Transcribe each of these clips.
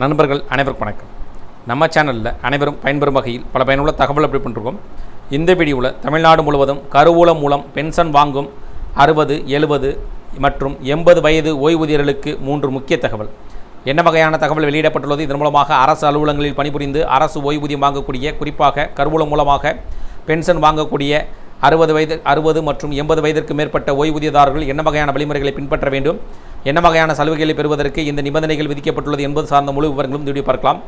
நண்பர்கள் அனைவருக்கும் வணக்கம். நம்ம சேனலில் அனைவரும் பயன்பெறும் வகையில் பல பயனுள்ள தகவல் அப்படி பண்ணிருக்கோம். இந்த வீடியோவில் தமிழ்நாடு முழுவதும் கருவூலம் மூலம் பென்ஷன் வாங்கும் அறுபது எழுபது மற்றும் எண்பது வயது ஓய்வூதியர்களுக்கு மூன்று முக்கிய தகவல். என்ன வகையான தகவல் வெளியிடப்பட்டுள்ளது? இதன் மூலமாக அரசு அலுவலகங்களில் பணிபுரிந்து அரசு ஓய்வூதியம் வாங்கக்கூடிய குறிப்பாக கருவூலம் மூலமாக பென்ஷன் வாங்கக்கூடிய அறுபது வயது அறுபது மற்றும் எண்பது வயதிற்கு மேற்பட்ட ஓய்வூதியதாரர்கள் என்ன வகையான வழிமுறைகளை பின்பற்ற வேண்டும்? என்ன வகையான சலுகைகளை பெறுவதற்கு இந்த நிபந்தனைகள் விதிக்கப்பட்டுள்ளது என்பது சார்ந்த முழு விவரங்களும் வீடியோ பார்க்கலாம்.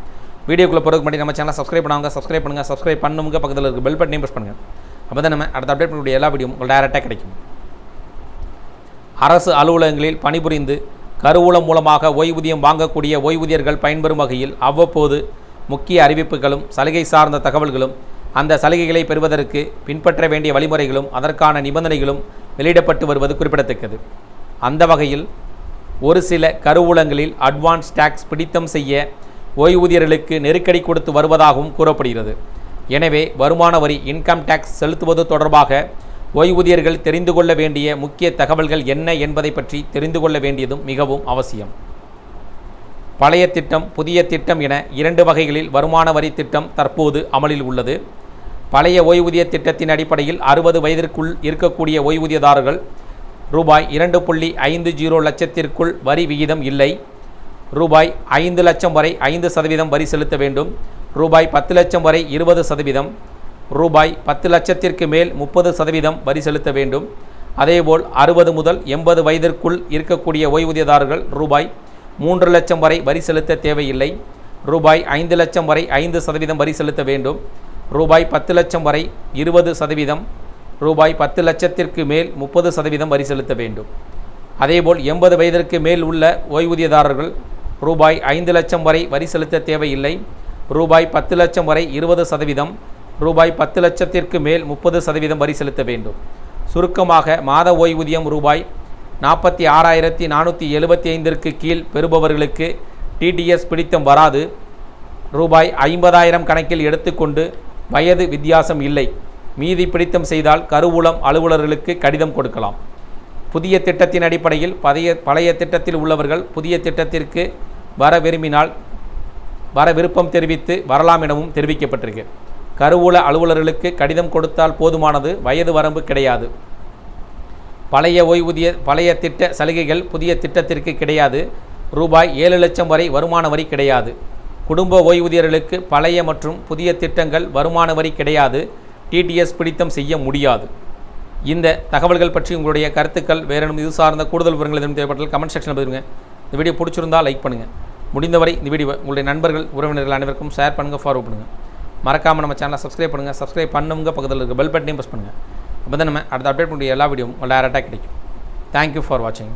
வீடியோக்குள்ளே போகிறதுக்கு முன்னாடி நம்ம சேனலை சப்ஸ்கிரைப் பண்ணுவாங்க சப்ஸ்கிரைப் பண்ணுங்கள் சப்ஸ்கிரைப் பண்ணுங்க. பக்கத்தில் இருக்க பெல் பட்டனையும் ப்ரெஸ் பண்ணுங்கள் அப்போ தான் நம்ம அடுத்த அப்டேட் பண்ணக்கூடிய எல்லா வீடியோ உங்களுக்கு டேரெக்டாக கிடைக்கும். அரசு அலுவலகங்களில் பணிபுரிந்து கருவூலம் மூலமாக ஓய்வூதியம் வாங்கக்கூடிய ஓய்வூதியர்கள் பயன்பெறும் வகையில் அவ்வப்போது முக்கிய அறிவிப்புகளும் சலுகை சார்ந்த தகவல்களும் அந்த சலுகைகளை பெறுவதற்கு பின்பற்ற வேண்டிய வழிமுறைகளும் அதற்கான நிபந்தனைகளும் வெளியிடப்பட்டு வருவது குறிப்பிடத்தக்கது. அந்த வகையில் ஒரு சில கருவூலங்களில் அட்வான்ஸ் டேக்ஸ் பிடித்தம் செய்ய ஓய்வூதியர்களுக்கு நெருக்கடி கொடுத்து வருவதாகவும் கூறப்படுகிறது. எனவே வருமான வரி இன்கம் டேக்ஸ் செலுத்துவது தொடர்பாக ஓய்வூதியர்கள் தெரிந்து கொள்ள வேண்டிய முக்கிய தகவல்கள் என்ன என்பதை பற்றி தெரிந்து கொள்ள வேண்டியதும் மிகவும் அவசியம். பழைய திட்டம் புதிய திட்டம் என இரண்டு வகைகளில் வருமான வரி திட்டம் தற்போது அமலில் உள்ளது. பழைய ஓய்வூதிய திட்டத்தின் அடிப்படையில் அறுபது வயதிற்குள் இருக்கக்கூடிய ஓய்வூதியதாரர்கள் ரூபாய் இரண்டு புள்ளி ஐந்து ஜீரோ லட்சத்திற்குள் வரி விகிதம் இல்லை. ரூபாய் ஐந்து லட்சம் வரை ஐந்து சதவீதம் வரி செலுத்த வேண்டும். ரூபாய் பத்து லட்சம் வரை இருபது சதவீதம். ரூபாய் பத்து லட்சத்திற்கு மேல் முப்பது சதவீதம் வரி செலுத்த வேண்டும். அதேபோல் அறுபது முதல் எண்பது வயதிற்குள் இருக்கக்கூடிய ஓய்வூதியதாரர்கள் ரூபாய் மூன்று லட்சம் வரை வரி செலுத்த தேவையில்லை. ரூபாய் ஐந்து லட்சம் வரை ஐந்து சதவீதம் வரி செலுத்த வேண்டும். ரூபாய் பத்து லட்சம் வரை இருபது சதவீதம். ரூபாய் பத்து லட்சத்திற்கு மேல் முப்பது சதவீதம் வரி செலுத்த வேண்டும். அதேபோல் எண்பது வயதிற்கு மேல் உள்ள ஓய்வூதியதாரர்கள் ரூபாய் ஐந்து லட்சம் வரை வரி செலுத்த தேவையில்லை. ரூபாய் பத்து லட்சம் வரை இருபது சதவீதம் ரூபாய் பத்து லட்சத்திற்கு மேல் முப்பது சதவீதம் வரி செலுத்த வேண்டும். சுருக்கமாக மாத ஓய்வூதியம் ரூபாய் நாற்பத்தி ஆறாயிரத்தி நானூற்றி எழுபத்தி ஐந்திற்கு கீழ் பெறுபவர்களுக்கு டிடிஎஸ் பிடித்தம் வராது. ரூபாய் ஐம்பதாயிரம் கணக்கில் எடுத்துக்கொண்டு வயது வித்தியாசம் இல்லை. மீதி பிடித்தம் செய்தால் கருவூலம் அலுவலர்களுக்கு கடிதம் கொடுக்கலாம். புதிய திட்டத்தின் அடிப்படையில் பழைய பழைய திட்டத்தில் உள்ளவர்கள் புதிய திட்டத்திற்கு வர விரும்பினால் வர விருப்பம் தெரிவித்து வரலாம் எனவும் தெரிவிக்கப்பட்டிருக்கு. கருவூல அலுவலர்களுக்கு கடிதம் கொடுத்தால் போதுமானது வயது வரம்பு கிடையாது. பழைய ஓய்வூதிய பழைய திட்ட சலுகைகள் புதிய திட்டத்திற்கு கிடையாது. ரூபாய் ஏழு லட்சம் வரை வருமான வரி கிடையாது. குடும்ப ஓய்வூதியர்களுக்கு பழைய மற்றும் புதிய திட்டங்கள் வருமான வரி கிடையாது. டிடிஎஸ் பிடித்தம் செய்ய முடியாது. இந்த தகவல்கள் பற்றி உங்களுடைய கருத்துக்கள் வேறெனும் இது சார்ந்த கூடுதல் விவரங்கள் எதுவும் தேவைப்பட்டால் கமெண்ட் செக்ஷனில் பதிவுங்க இந்த வீடியோ பிடிச்சிருந்தால் லைக் பண்ணுங்கள் முடிந்தவரை இந்த வீடியோ உங்களுடைய நண்பர்கள் உறவினர்கள் அனைவருக்கும் ஷேர் பண்ணுங்கள் ஃபார்வர்ட் பண்ணுங்கள் மறக்காமல் நம்ம சேனலை சப்ஸ்கிரைப் பண்ணுங்கள் சப்ஸ்கிரைப் பண்ணுங்க பக்கத்தில் இருக்க பெல் பட்டனையும் ப்ரெஸ் பண்ணுங்கள் அப்போ தான் நம்ம அடுத்த அப்டேட் பண்ணுடைய எல்லா வீடியோவும் டேரெக்டாக கிடைக்கும். தேங்க்யூ ஃபார் வாட்சிங்